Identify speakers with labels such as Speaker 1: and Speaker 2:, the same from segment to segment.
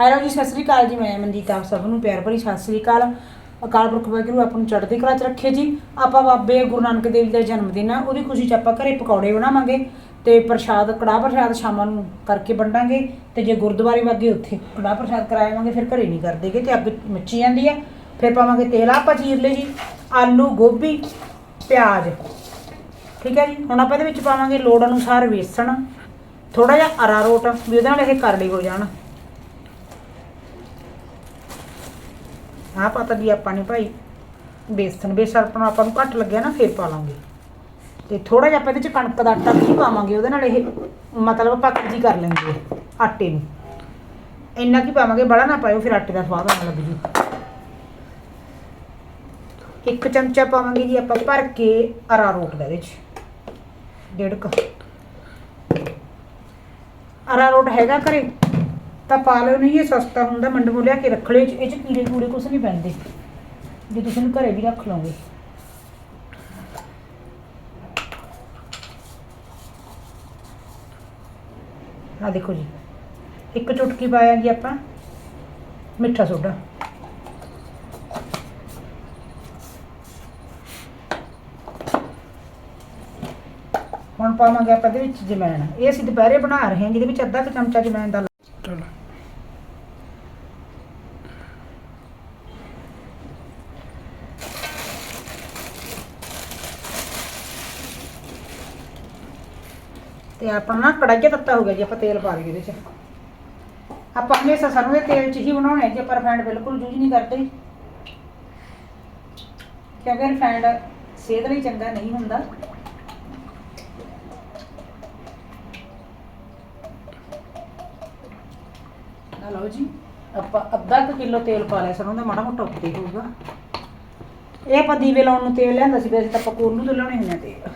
Speaker 1: Hello ਜੀ ਸਤਿ ਸ੍ਰੀ ਅਕਾਲ ਜੀ। ਮੈਂ ਮਨਜੀਤ, ਆਪ ਸਭ ਨੂੰ ਪਿਆਰ ਭਰੀ ਸਤਿ ਸ੍ਰੀ ਅਕਾਲ। ਅਕਾਲ ਪੁਰਖ ਵਾਹਿਗੁਰੂ ਆਪ ਨੂੰ ਚੜ੍ਹਦੀ ਕਲਾ ਚ ਰੱਖੇ ਜੀ। ਆਪਾਂ ਬਾਬੇ ਗੁਰੂ ਨਾਨਕ ਦੇਵ ਜੀ ਦਾ ਜਨਮ ਦਿਨ ਆ। ਉਹਦੀ ਖੁਸ਼ੀ ਚ ਆਪਾਂ ਘਰੇ ਪਕੌੜੇ ਬਣਾਵਾਂਗੇ ਤੇ ਪ੍ਰਸ਼ਾਦ, ਕੜਾਹ ਪ੍ਰਸ਼ਾਦ ਸ਼ਾਮਾਂ ਨੂੰ ਕਰਕੇ ਵੰਡਾਂਗੇ ਤੇ ਜੇ ਗੁਰਦੁਆਰੇ ਵਾਗੇ ਉੱਥੇ ਕੜਾਹ ਪ੍ਰਸ਼ਾਦ ਕਰਾਵਾਂਗੇ, ਫਿਰ ਘਰੇ ਨਹੀਂ ਕਰਦੇਗੇ ਤੇ ਅੱਗ ਮੱਚੀ ਜਾਂਦੀ ਆ। ਫਿਰ ਪਾਵਾਂਗੇ ਤੇਲ, ਆਪਾਂ ਚੀਰ ਲਏ ਜੀ। ਆਲੂ, ਗੋਭੀ, ਪਿਆਜ਼। ਠੀਕ ਹੈ ਜੀ? ਹੁਣ ਆਪਾਂ ਇਹਦੇ ਵਿੱਚ ਪਾਵਾਂਗੇ ਲੋੜ ਅਨੁਸਾਰ ਵੇਸਣ। ਥੋੜਾ ਜਿਹਾ ਅਰਾਰੋਟ, ਵੀ ਉਹਦੇ ਨਾਲ ਇਹ ਕਰੜੇ ਹੋ ਜਾਣ। ਆਹ ਪਤਾ ਵੀ ਆਪਾਂ ਨੇ ਭਾਈ, ਬੇਸਣ ਬੇਸਣ ਆਪਣਾ ਆਪਾਂ ਨੂੰ ਘੱਟ ਲੱਗਿਆ ਨਾ, ਫੇਰ ਪਾ ਲਾਂਗੇ। ਤੇ ਥੋੜਾ ਜਿਹਾ ਆਪਾਂ ਇਹਦੇ ਚ ਕਣਕ ਦਾ ਆਟਾ ਵੀ ਪਾਵਾਂਗੇ, ਉਹਦੇ ਨਾਲ ਇਹ ਮਤਲਬ ਪੱਕ ਜੀ ਕਰ ਲੈਂਦੀ ਹੈ ਆਟੇ ਨੂੰ। ਇੰਨਾ ਕੀ ਪਾਵਾਂਗੇ, ਬੜਾ ਨਾ ਪਾਇਓ, ਫਿਰ ਆਟੇ ਦਾ ਸਵਾਦ ਆਉਣ ਲੱਗ ਜੂ। ਇੱਕ ਚਮਚਾ ਪਾਵਾਂਗੇ ਜੀ ਆਪਾਂ ਭਰ ਕੇ ਅਰਾਰੋਟ ਦਾ ਇਹਦੇ ਚ। ਡੇਢ ਕ। ਅਰਾਰੋਟ ਹੈਗਾ ਘਰੇ? ਤਾਂ ਪਾ ਲਿਓ, ਨਹੀਂ ਇਹ ਸਸਤਾ ਹੁੰਦਾ ਮੰਡਮੋਂ ਲਿਆ ਕੇ ਰੱਖ ਲਓ, ਇਹ 'ਚ- ਇਹ ਚ ਕੀੜੇ ਕੂੜੇ ਕੁਝ ਨਹੀਂ ਪੈਂਦੇ। ਜੇ ਤੁਸੀਂ ਇਹਨੂੰ ਘਰੇ ਵੀ ਰੱਖ ਲਓਗੇ। ਆ ਦੇਖੋ ਜੀ, ਇੱਕ ਚੁਟਕੀ ਪਾਇਆ ਜੀ ਆਪਾਂ, ਮਿੱਠਾ ਸੋਡਾ। ਹੁਣ ਪਾਵਾਂਗੇ ਆਪਾਂ ਇਹਦੇ ਵਿੱਚ ਜਮੈਣ। ਇਹ ਅਸੀਂ ਦੁਪਹਿਰੇ ਬਣਾ ਰਹੇ ਹਾਂ, ਜਿਹਦੇ ਵਿੱਚ ਅੱਧਾ ਕੁ ਚਮਚਾ ਜਮੈਣ ਦਾ
Speaker 2: ਚਲੋ।
Speaker 1: ਤੇ ਆਪਾਂ ਨਾ ਕੜਾਈਆ ਤੱਤਾ ਹੋ ਗਿਆ ਜੀ, ਆਪਾਂ ਤੇਲ ਪਾ ਲਈਏ ਇਹਦੇ ਚ। ਆਪਾਂ ਹਮੇਸ਼ਾ ਸਰੋਂ ਦੇ ਤੇਲ ਚ ਹੀ ਬਣਾਉਣੇ ਜੀ, ਆਪਾਂ ਰਿਫਾਈਂਡ ਬਿਲਕੁਲ ਯੂਜ਼ ਨਹੀਂ ਕਰਦੇ। ਕਿਉਂਕਿ ਰਿਫਾਈਂਡ ਸਿਹਤ ਲਈ ਚੰਗਾ ਨਹੀਂ ਹੁੰਦਾ। ਲਓ ਜੀ, ਆਪਾਂ ਅੱਧਾ ਕੁ ਕਿਲੋ ਤੇਲ ਪਾ ਲਿਆ, ਸਰੋਂ ਦਾ ਮਾੜਾ ਮੋਟਾ ਉੱਤੇ ਹੋਊਗਾ। ਇਹ ਆਪਾਂ ਦੀਵੇ ਲਾਉਣ ਨੂੰ ਤੇਲ ਲਿਆਂਦਾ ਸੀ, ਵੈਸੇ ਤਾਂ ਆਪਾਂ ਕੋਲੂ ਤੋਂ ਲਾਉਣੇ ਹੁੰਦੇ ਤੇਲ।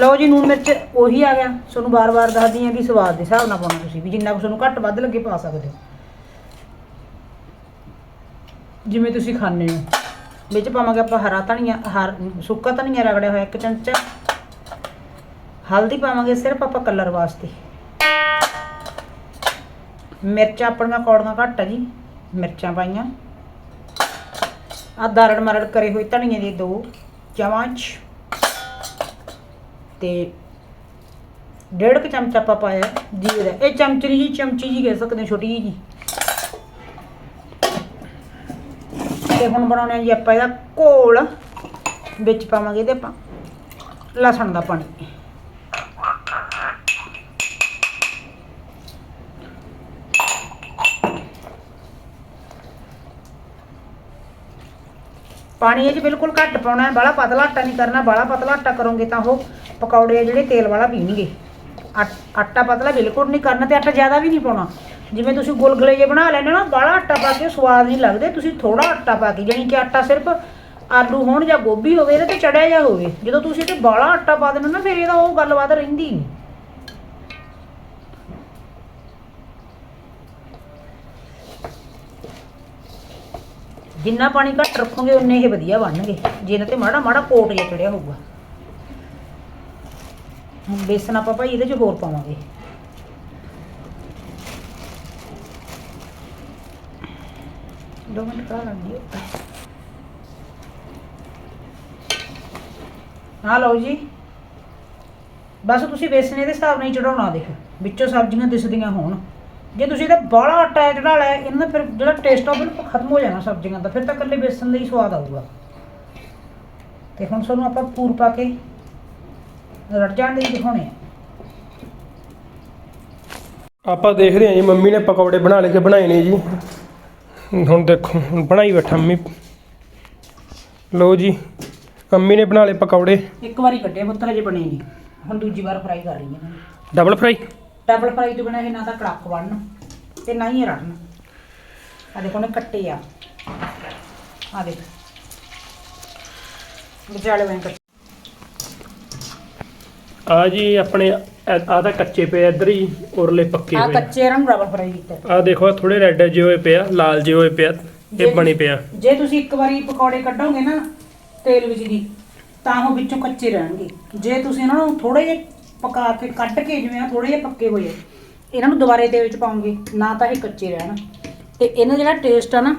Speaker 1: ਲਓ ਜੀ ਨੂਨ ਮਿਰਚ ਉਹੀ ਆ ਗਿਆ। ਤੁਹਾਨੂੰ ਬਾਰ-ਬਾਰ ਦੱਸਦੀ ਆ ਕਿ ਸਵਾਦ ਦੇ ਹਿਸਾਬ ਨਾਲ ਪਾਉਣਾ ਤੁਸੀਂ ਵੀ, ਜਿੰਨਾ ਕੁ ਤੁਹਾਨੂੰ ਘੱਟ ਵੱਧ ਲੱਗੇ ਪਾ ਸਕਦੇ ਹੋ। ਜਿਵੇਂ ਤੁਸੀਂ ਖਾਣੇ ਹੋ। ਵਿੱਚ ਪਾਵਾਂਗੇ ਆਪਾਂ ਹਰਾ ਧਨੀਆ, ਹਰ, ਸੁੱਕਾ ਧਨੀਆ ਰਗੜਿਆ ਹੋਇਆ ਇੱਕ ਚਮਚਾ। ਹਲਦੀ ਪਾਵਾਂਗੇ ਸਿਰਫ ਆਪਾਂ ਕਲਰ ਵਾਸਤੇ। ਮਿਰਚਾਂ ਆਪਣੀਆਂ ਕੌੜੀਆਂ ਘੱਟ ਆ ਜੀ, ਮਿਰਚਾਂ ਪਾਈਆਂ। ਆ ਦਰੜ ਮਰੜ ਕਰੇ ਹੋਏ ਧਨੀਏ ਦੇ ਦੋ ਚਮਚ ਤੇ ਡੇਢ ਕੁ ਚਮਚ ਆਪਾਂ ਪਾਇਆ ਜੀਰੇ ਦਾ। ਇਹ ਚਮਚੀ ਜੀ ਚਮਚੀ ਜੀ ਕਹਿ ਸਕਦੇ ਛੋਟੀ ਜਿਹੀ ਜੀ। ਤੇ ਹੁਣ ਬਣਾਉਣਾ ਜੀ ਆਪਾਂ ਇਹਦਾ ਘੋਲ, ਵਿੱਚ ਪਾਵਾਂਗੇ ਇਹਦੇ ਆਪਾਂ ਲਸਣ ਦਾ ਪਾਣੀ। ਪਾਣੀ ਇਹ 'ਚ ਬਿਲਕੁਲ ਘੱਟ ਪਾਉਣਾ ਹੈ, ਬਾਹਲਾ ਪਤਲਾ ਆਟਾ ਨਹੀਂ ਕਰਨਾ, ਬਾਹਲਾ ਪਤਲਾ ਆਟਾ ਕਰੋਗੇ ਤਾਂ ਉਹ ਪਕੌੜੇ ਆ ਜਿਹੜੇ ਤੇਲ ਵਾਲਾ ਪੀਣਗੇ। ਆਟ- ਆਟਾ ਪਤਲਾ ਬਿਲਕੁਲ ਨਹੀਂ ਕਰਨਾ ਤੇ ਆਟਾ ਜ਼ਿਆਦਾ ਵੀ ਨਹੀਂ ਪਾਉਣਾ। ਜਿਵੇਂ ਤੁਸੀਂ ਗੁਲਗੁਲੇ ਜੇ ਬਣਾ ਲੈਂਦੇ ਹੋ ਨਾ, ਬਾਹਲਾ ਆਟਾ ਪਾ ਕੇ ਸਵਾਦ ਨਹੀਂ ਲੱਗਦੇ, ਤੁਸੀਂ ਥੋੜਾ ਆਟਾ ਪਾ ਕੇ, ਜਾਣੀ ਕਿ ਆਟਾ ਸਿਰਫ ਆਲੂ ਹੋਣ ਜਾਂ ਗੋਭੀ ਹੋਵੇ ਇਹਦੇ ਤੇ ਚੜਿਆ ਜਾ ਹੋਵੇ। ਜਦੋਂ ਤੁਸੀਂ ਤੇ ਬਾਹਲਾ ਆਟਾ ਪਾ ਦਿੰਦੇ ਹੋ ਨਾ, ਫਿਰ ਇਹਦਾ ਉਹ ਗੱਲਬਾਤ ਰਹਿੰਦੀ ਨਹੀਂ। ਜਿੰਨਾ ਪਾਣੀ ਘੱਟ ਰੱਖੋਗੇ, ਉਨੇ ਇਹ ਵਧੀਆ ਬਣਨਗੇ। ਜੇ ਇਹਨਾਂ ਤੇ ਮਾੜਾ ਮਾੜਾ ਕੋਟ ਜਿਹਾ ਚੜਿਆ ਹੋਊਗਾ। ਹੁਣ ਬੇਸਨ ਆਪਾਂ ਭਾਈ ਇਹਦੇ ਚ ਹੋਰ ਪਾਵਾਂਗੇ। ਦੋ ਮਿੰਟ ਕਰਾ ਲੰਦੀ ਆ ਲਓ ਜੀ। ਬਸ ਤੁਸੀਂ ਬੇਸਨ ਇਹਦੇ ਹਿਸਾਬ ਨਾਲ ਹੀ ਚੜਾਉਣਾ ਦੇਖੋ। ਵਿੱਚੋਂ ਸਬਜ਼ੀਆਂ ਦਿਸਦੀਆਂ ਹੋਣ। ਜੇ ਤੁਸੀਂ ਇਹਦਾ ਬਾਹਲਾ ਆਟਾ ਚੜਾ ਲਿਆ ਇਹਨਾਂ ਦਾ ਫਿਰ ਜਿਹੜਾ ਟੇਸਟ ਆ ਉਹ ਬਿਲਕੁਲ ਖਤਮ ਹੋ ਜਾਣਾ ਸਬਜ਼ੀਆਂ ਦਾ ਫਿਰ ਤਾਂ ਇਕੱਲੇ ਬੇਸਨ ਦਾ ਹੀ ਸਵਾਦ ਆਊਗਾ। ਤੇ ਹੁਣ ਤੁਹਾਨੂੰ ਆਪਾਂ ਪੂਰ ਪਾ ਕੇ ਰੜ ਜਾਣ ਦੇ ਹੀ ਦਿਖਾਉਣੇ ਆ।
Speaker 2: ਆਪਾਂ ਦੇਖਦੇ ਹਾਂ ਜੀ ਮੰਮੀ ਨੇ ਪਕੌੜੇ ਬਣਾ ਲੈ ਕੇ ਬਣਾਏ ਨੇ ਜੀ? ਹੁਣ ਦੇਖੋ ਹੁਣ ਬਣਾਈ ਬੈਠਾ ਮੰਮੀ। ਲਓ ਜੀ ਮੰਮੀ ਨੇ ਬਣਾ ਲਏ ਪਕੌੜੇ।
Speaker 1: ਇੱਕ ਵਾਰੀ ਕੱਢੇ ਪੁੱਤ ਹਜੇ ਬਣੇ ਨਹੀਂ। ਹੁਣ ਦੂਜੀ ਵਾਰ ਫਰਾਈ ਕਰ ਰਹੀ ਹਾਂ।
Speaker 2: ਡਬਲ ਫਰਾਈ
Speaker 1: ਡਬਲ ਫਰਾਈ ਤੋਂ ਬਿਨਾਂ ਇਹ ਨਾ ਤਾਂ ਕੜਕ ਬਣਨ ਤੇ ਨਾ ਹੀ ਰੜਨ ਆ ਦੇਖੋ ਨੇ ਕੱਟੇ ਆ। ਆ ਦੇਖ। ਵਿਚਾਲੇ ਵੇਂ ਕੱਟੇ
Speaker 2: ਆ ਜੀ ਆਪਣੇ ਆ ਤਾਂ ਕੱਚੇ ਪਏ ਇੱਧਰ ਹੀ ਉਰਲੇ ਪੱਕੇ
Speaker 1: ਆ
Speaker 2: ਹੋਏ
Speaker 1: ਕੱਚੇ ਰਾਂ ਡਬਲ ਫਰਾਈ ਕੀਤਾ।
Speaker 2: ਆ ਦੇਖੋ ਥੋੜੇ ਰੈੱਡ ਜਿਹੇ ਹੋਏ ਪਿਆ ਲਾਲ ਜਿਹੇ ਹੋਏ ਪਿਆ
Speaker 1: ਜੇ-
Speaker 2: ਇਹ ਬਣੀ ਪਿਆ
Speaker 1: ਜੇ ਤੁਸੀਂ ਇੱਕ ਵਾਰੀ ਪਕੌੜੇ ਕੱਢੋਗੇ ਨਾ ਤੇਲ ਵਿੱਚ ਦੀ ਤਾਂ ਉਹ ਵਿੱਚੋਂ ਕੱਚੇ ਰਹਿਣਗੇ। ਜੇ ਤੁਸੀਂ ਇਹਨਾਂ ਨੂੰ ਥੋੜੇ ਜਿਹੇ ਪਕਾ ਕੇ ਕੱਢ ਕੇ ਜਿਵੇਂ ਆ ਥੋੜੇ ਜਿਹੇ ਪੱਕੇ ਹੋਏ ਆ, ਇਹਨਾਂ ਨੂੰ ਦੁਬਾਰੇ ਤੇਲ ਚ ਪਾਉਂਗੇ ਨਾ ਤਾਂ ਇਹ ਕੱਚੇ ਰਹਿਣ। ਤੇ ਇਹਨਾਂ ਦਾ ਜਿਹੜਾ ਟੇਸਟ ਆ ਨਾ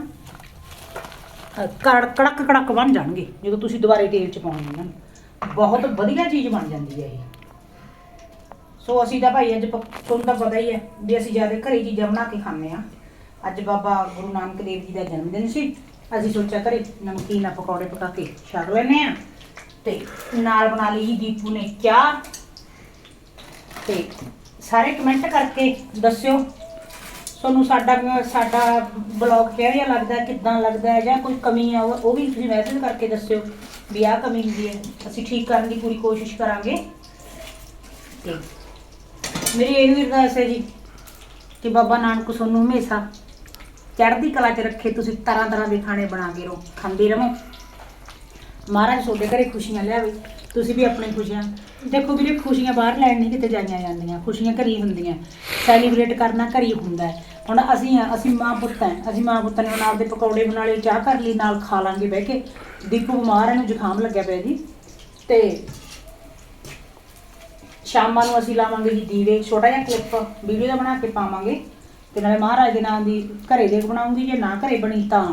Speaker 1: ਅ, ਕੜ ਕੜਕ ਕੜਕ ਬਣ ਜਾਣਗੇ ਜਦੋਂ ਤੁਸੀਂ ਦੁਬਾਰੇ ਤੇਲ ਚ ਪਾਉਣੇ ਇਹਨਾਂ ਨੂੰ। ਬਹੁਤ ਵਧੀਆ ਚੀਜ਼ ਬਣ ਜਾਂਦੀ ਹੈ ਇਹ। ਸੋ ਅਸੀਂ ਤਾਂ ਭਾਈ ਅੱਜ ਪ- ਤੁਹਾਨੂੰ ਤਾਂ ਪਤਾ ਹੀ ਹੈ ਵੀ ਅਸੀਂ ਜ਼ਿਆਦਾ ਘਰੇ ਚੀਜ਼ਾਂ ਬਣਾ ਕੇ ਖਾਂਦੇ ਆ ਅੱਜ ਬਾਬਾ ਗੁਰੂ ਨਾਨਕ ਦੇਵ ਜੀ ਦਾ ਜਨਮ ਦਿਨ ਸੀ। ਅਸੀਂ ਸੋਚਿਆ ਘਰੇ ਨਮਕੀਨ ਆ ਪਕੌੜੇ ਪਕਾ ਕੇ ਛੱਡ ਲੈਨੇ ਆ ਤੇ ਨਾਲ ਬਣਾ ਲਈ ਜੀ ਦੀਪੂ ਨੇ ਚਾਹ। ਤੇ ਸਾਰੇ ਕਮੈਂਟ ਕਰਕੇ ਦੱਸਿਓ। ਤੁਹਾਨੂੰ ਸਾਡਾ ਸਾਡਾ ਬਲੌਗ ਕਿਹੋ ਜਿਹਾ ਲੱਗਦਾ, ਕਿੱਦਾਂ ਲੱਗਦਾ, ਜਾਂ ਕੋਈ ਕਮੀ ਆ, ਉਹ ਵੀ ਤੁਸੀਂ ਮੈਸੇਜ ਕਰਕੇ ਦੱਸਿਓ ਵੀ ਆਹ ਕਮੀ ਹੁੰਦੀ ਹੈ। ਅਸੀਂ ਠੀਕ ਕਰਨ ਦੀ ਪੂਰੀ ਕੋਸ਼ਿਸ਼ ਕਰਾਂਗੇ। ਤੇ ਮੇਰੀ ਇਹ ਵੀ ਅਰਦਾਸ ਹੈ ਜੀ ਕਿ ਬਾਬਾ ਨਾਨਕ ਤੁਹਾਨੂੰ ਹਮੇਸ਼ਾ ਚੜ੍ਹਦੀ ਕਲਾ 'ਚ ਰੱਖੇ, ਤੁਸੀਂ ਤਰ੍ਹਾਂ ਤਰ੍ਹਾਂ ਦੇ ਖਾਣੇ ਬਣਾ ਕੇ ਰੋ, ਖਾਂਦੇ ਰਹੋ। ਮਹਾਰਾਜ ਤੁਹਾਡੇ ਘਰੇ ਖੁਸ਼ੀਆਂ ਲਿਆਵੇ ਤੁਸੀਂ ਵੀ ਆਪਣੀ ਖੁਸ਼ੀਆਂ ਦੇਖੋ ਵੀਰੇ, ਖੁਸ਼ੀਆਂ ਬਾਹਰ ਲੈਣ ਨਹੀਂ ਕਿਤੇ ਜਾਈਆਂ ਜਾਂਦੀਆਂ, ਖੁਸ਼ੀਆਂ ਘਰੀ ਹੁੰਦੀਆਂ। ਸੈਲੀਬ੍ਰੇਟ ਕਰਨਾ ਘਰੀ ਹੁੰਦਾ ਹੈ। ਹੁਣ ਅਸੀਂ ਆ, ਅਸੀਂ ਮਾਂ ਪੁੱਤ ਹੈ, ਅਸੀਂ ਮਾਂ ਪੁੱਤ ਨੇ ਹੁਣ ਆਪਦੇ ਪਕੌੜੇ ਬਣਾ ਲਏ, ਚਾਹ ਕਰ ਲਈ, ਨਾਲ ਖਾ ਲਾਂਗੇ ਬਹਿ ਕੇ। ਦੀਪੂ ਬਿਮਾਰ ਹੈ ਨੂੰ ਜ਼ੁਕਾਮ ਲੱਗਿਆ ਪਿਆ ਜੀ। ਤੇ ਸ਼ਾਮਾਂ ਨੂੰ ਅਸੀਂ ਲਾਵਾਂਗੇ ਜੀ ਦੀਵੇ, ਛੋਟਾ ਜਿਹਾ ਕਲਿੱਪ ਵੀਡੀਓ ਦਾ ਬਣਾ ਕੇ ਪਾਵਾਂਗੇ। ਤੇ ਨਾਲੇ ਮਹਾਰਾਜ ਦੇ ਨਾਮ ਦੀ ਘਰੇ ਦੇ ਬਣਾਉਂਗੀ, ਜੇ ਨਾ ਘਰੇ ਬਣੀ ਤਾਂ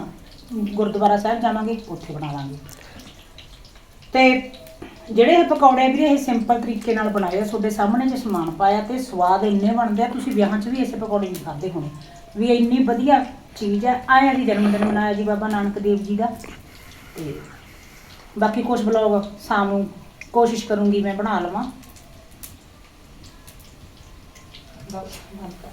Speaker 1: ਗੁਰਦੁਆਰਾ ਸਾਹਿਬ ਜਾਵਾਂਗੇ, ਉੱਥੇ ਬਣਾ ਲਾਂਗੇ। ਤੇ ਜਿਹੜੇ ਇਹ ਪਕੌੜੇ ਵੀਰੇ ਇਹ ਸਿੰਪਲ ਤਰੀਕੇ ਨਾਲ ਬਣਾਏ ਆ, ਤੁਹਾਡੇ ਸਾਹਮਣੇ ਜੇ ਸਮਾਨ ਪਾਇਆ ਤੇ ਸਵਾਦ ਇੰਨੇ ਬਣਦੇ ਆ, ਤੁਸੀਂ ਵਿਆਹਾਂ 'ਚ ਵੀ ਇਸੇ ਪਕੌੜੇ ਨਹੀਂ ਖਾਦੇ ਹੋਣੇ। ਵੀ ਇੰਨੀ ਵਧੀਆ ਚੀਜ਼ ਆ ਆਇਆ ਜੀ ਜਨਮ ਦਿਨ ਮਨਾਇਆ ਜੀ ਬਾਬਾ ਨਾਨਕ ਦੇਵ ਜੀ ਦਾ। ਤੇ ਬਾਕੀ ਕੁਝ ਬਲੌਗ ਸ਼ਾਮ ਨੂੰ ਕੋਸ਼ਿਸ਼ ਕਰੂੰਗੀ ਮੈਂ ਬਣਾ ਲਵਾਂ। ਬਸ, ਬੰਦ ਕਰ।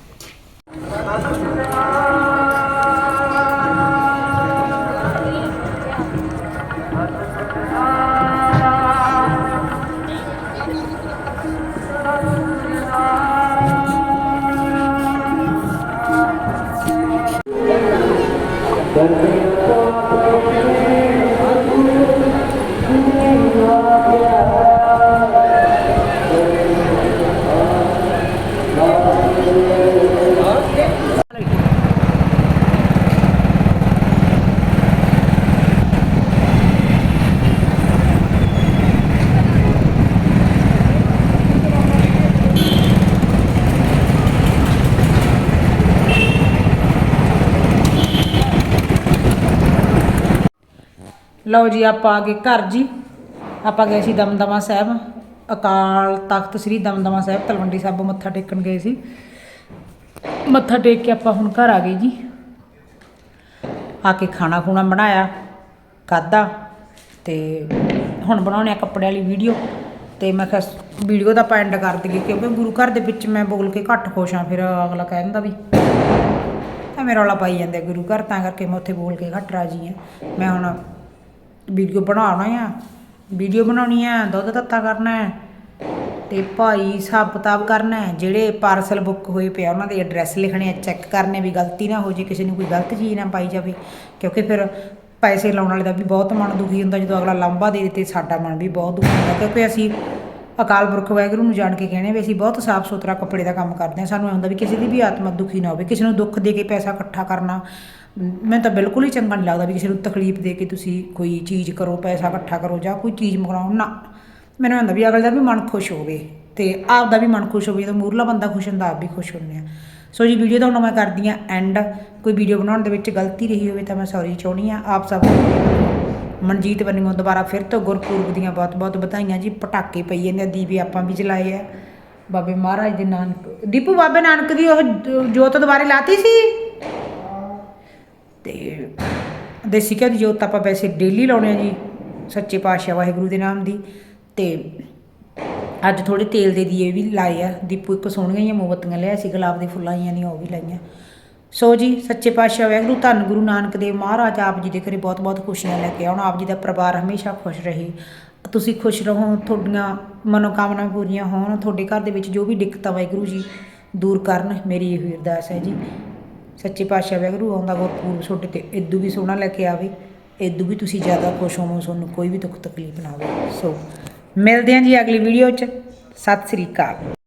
Speaker 1: ਲਓ ਜੀ, ਆਪਾਂ ਆ ਗਏ ਘਰ ਜੀ। ਆਪਾਂ ਗਏ ਸੀ ਦਮਦਮਾ ਸਾਹਿਬ। ਅਕਾਲ ਤਖਤ ਸ੍ਰੀ ਦਮਦਮਾ ਸਾਹਿਬ, ਤਲਵੰਡੀ ਸਾਹਿਬ ਮੱਥਾ ਟੇਕਣ ਗਏ ਸੀ। ਮੱਥਾ ਟੇਕ ਕੇ ਆਪਾਂ ਹੁਣ ਘਰ ਆ ਗਏ ਜੀ। ਆ ਕੇ ਖਾਣਾ ਖੂਣਾ ਬਣਾਇਆ, ਖਾਧਾ ਤੇ ਹੁਣ ਬਣਾਉਣੇ ਆ ਕੱਪੜੇ ਵਾਲੀ ਵੀਡੀਓ। ਤੇ ਮੈਂ ਕਿਹਾ, ਵੀਡੀਓ ਦਾ ਆਪਾਂ ਐਂਡ ਕਰ ਦਈਏ ਕਿਉਂਕਿ ਗੁਰੂ ਘਰ ਦੇ ਵਿੱਚ ਮੈਂ ਬੋਲ ਕੇ ਘੱਟ ਖੁਸ਼ ਹਾਂ, ਫਿਰ ਅਗਲਾ ਕਹਿ ਦਿੰਦਾ ਵੀ ਐਵੇਂ ਰੌਲਾ ਪਾਈ ਜਾਂਦੇ ਗੁਰੂ ਘਰ, ਤਾਂ ਕਰਕੇ ਮੈਂ ਉੱਥੇ ਬੋਲ ਕੇ ਘੱਟ ਰਾਜੀ ਹਾਂ। ਮੈਂ ਹੁਣ ਵੀਡੀਓ ਬਣਾਉਣਾ ਆ। ਵੀਡੀਓ ਬਣਾਉਣੀ ਆ, ਦੁੱਧ ਤੱਤਾ ਕਰਨਾ ਹੈ ਤੇ ਭਾਈ ਹਿਸਾਬ ਕਿਤਾਬ ਕਰਨਾ ਹੈ ਜਿਹੜੇ ਪਾਰਸਲ ਬੁੱਕ ਹੋਏ ਪਿਆ ਉਹਨਾਂ ਦੇ ਐਡਰੈਸ ਲਿਖਣੇ ਆ ਚੈੱਕ ਕਰਨੇ ਵੀ ਗਲਤੀ ਨਾ ਹੋ ਜੇ, ਕਿਸੇ ਨੂੰ ਕੋਈ ਗਲਤ ਚੀਜ਼ ਨਾ ਪਾਈ ਜਾਵੇ। ਕਿਉਂਕਿ ਫਿਰ ਪੈਸੇ ਲਾਉਣ ਵਾਲੇ ਦਾ ਵੀ ਬਹੁਤ ਮਨ ਦੁਖੀ ਹੁੰਦਾ ਜਦੋਂ ਅਗਲਾ ਲਾਂਭਾ ਦੇ ਦਿੱਤੇ, ਸਾਡਾ ਮਨ ਵੀ ਬਹੁਤ ਦੁਖੀ ਹੁੰਦਾ। ਕਿਉਂਕਿ ਅਸੀਂ ਅਕਾਲ ਪੁਰਖ ਵਾਹਿਗੁਰੂ ਨੂੰ ਜਾਣ ਕੇ ਕਹਿੰਦੇ ਵੀ ਅਸੀਂ ਬਹੁਤ ਸਾਫ਼ ਸੁਥਰਾ ਕੱਪੜੇ ਦਾ ਕੰਮ ਕਰਦੇ ਹਾਂ। ਸਾਨੂੰ ਇਹ ਹੁੰਦਾ ਵੀ ਕਿਸੇ ਦੀ ਵੀ ਆਤਮਾ ਦੁਖੀ ਨਾ ਹੋਵੇ, ਕਿਸੇ ਨੂੰ ਦੁੱਖ ਦੇ ਕੇ ਪੈਸਾ ਇਕੱਠਾ ਕਰਨਾ ਮੈਨੂੰ ਤਾਂ ਬਿਲਕੁਲ ਹੀ ਚੰਗਾ ਨਹੀਂ ਲੱਗਦਾ ਵੀ ਕਿਸੇ ਨੂੰ ਤਕਲੀਫ ਦੇ ਕੇ ਤੁਸੀਂ ਕੋਈ ਚੀਜ਼ ਕਰੋ, ਪੈਸਾ ਇਕੱਠਾ ਕਰੋ ਜਾਂ ਕੋਈ ਚੀਜ਼ ਮੰਗਵਾਓ। ਨਾ, ਮੈਨੂੰ ਹੁੰਦਾ ਵੀ ਅਗਲੇ ਦਾ ਵੀ ਮਨ ਖੁਸ਼ ਹੋਵੇ ਤੇ ਆਪ ਦਾ ਵੀ ਮਨ ਖੁਸ਼ ਹੋਵੇ, ਜਦੋਂ ਮੂਰਲਾ ਬੰਦਾ ਖੁਸ਼ ਹੁੰਦਾ, ਆਪ ਵੀ ਖੁਸ਼ ਹੁੰਦੇ ਆ। ਸੋ ਜੀ, ਵੀਡੀਓ ਤਾਂ ਹੁਣ ਮੈਂ ਕਰਦੀ ਆ ਐਂਡ ਕੋਈ ਵੀਡੀਓ ਬਣਾਉਣ ਦੇ ਵਿੱਚ ਗਲਤੀ ਰਹੀ ਹੋਵੇ ਤਾਂ ਮੈਂ ਸੌਰੀ ਚਾਹੁੰਦੀ ਆ ਆਪ ਸਭ ਨੂੰ ਮਨਜੀਤ ਬੰਨਿਓ ਦੁਬਾਰਾ ਫਿਰ ਤੋਂ ਗੁਰਪੁਰਬ ਦੀਆਂ ਬਹੁਤ ਬਹੁਤ ਵਧਾਈਆਂ ਜੀ। ਪਟਾਕੇ ਪਈ ਜਾਂਦੇ ਆ, ਦੀਵੇ ਆਪਾਂ ਵੀ ਜਲਾਏ ਆ। ਬਾਬੇ ਮਹਾਰਾਜ ਦੇ ਨਾਨਕ, ਦੀਪੂ ਬਾਬੇ ਨਾਨਕ ਦੀ ਉਹ ਜ- ਜੋਤ ਦੁਬਾਰੇ ਲਾਤੀ ਸੀ? ਤੇ ਦੇਸੀ ਘਿਓ ਦੀ ਜੋਤ ਆਪਾਂ ਵੈਸੇ ਡੇਲੀ ਲਾਉਣੇ ਆ ਜੀ, ਸੱਚੇ ਪਾਤਸ਼ਾਹ ਵਾਹਿਗੁਰੂ ਦੇ ਨਾਮ ਦੀ। ਤੇ ਅੱਜ ਥੋੜੇ ਤੇਲ ਦੇ ਦੀਏ ਵੀ ਲਾਏ ਆ। ਦੀਪੂ ਇੱਕ ਸੋਹਣੀਆਂ ਜਿਹੀਆਂ ਮੋਮਬੱਤੀਆਂ ਲਿਆ ਸੀ, ਗੁਲਾਬ ਦੇ ਫੁੱਲਾਂ ਜਿਹੀਆਂ ਦੀਆਂ ਉਹ ਵੀ ਲਾਈਆਂ। ਸੋ ਜੀ, ਸੱਚੇ ਪਾਤਸ਼ਾਹ ਵਾਹਿਗੁਰੂ, ਧੰਨ ਗੁਰੂ ਨਾਨਕ ਦੇਵ ਮਹਾਰਾਜ, ਆਪ ਜੀ ਦੇ ਘਰੇ ਬਹੁਤ ਬਹੁਤ ਖੁਸ਼ੀਆਂ ਲੈ ਕੇ ਆਉਣ। ਆਪ ਜੀ ਦਾ ਪਰਿਵਾਰ ਹਮੇਸ਼ਾ ਖੁਸ਼ ਰਹੇ। ਤੁਸੀਂ ਖੁਸ਼ ਰਹੋ, ਤੁਹਾਡੀਆਂ ਮਨੋਕਾਮਨਾ ਪੂਰੀਆਂ ਹੋਣ। ਤੁਹਾਡੇ ਘਰ ਦੇ ਵਿੱਚ ਜੋ ਵੀ ਦਿੱਕਤਾਂ ਵਾਹਿਗੁਰੂ ਜੀ ਦੂਰ ਕਰਨ, ਮੇਰੀ ਇਹ ਅਰਦਾਸ ਹੈ ਜੀ। ਸੱਚੇ ਪਾਤਸ਼ਾਹ ਵਾਹਿਗੁਰੂ, ਆਉਂਦਾ ਗੁਰਪੂਰਬ ਤੁਹਾਡੇ ਤੇ ਇਦੋਂ ਵੀ ਸੋਹਣਾ ਲੈ ਕੇ ਆਵੇ। ਇਦੋਂ ਵੀ ਤੁਸੀਂ ਜ਼ਿਆਦਾ ਖੁਸ਼ ਹੋਵੋ, ਤੁਹਾਨੂੰ ਕੋਈ ਵੀ ਦੁੱਖ ਤਕਲੀਫ ਨਾ ਹੋਵੇ। ਸੋ, ਮਿਲਦੇ ਹਾਂ ਜੀ ਅਗਲੀ ਵੀਡੀਓ 'ਚ। ਸਤਿ ਸ੍ਰੀ ਅਕਾਲ।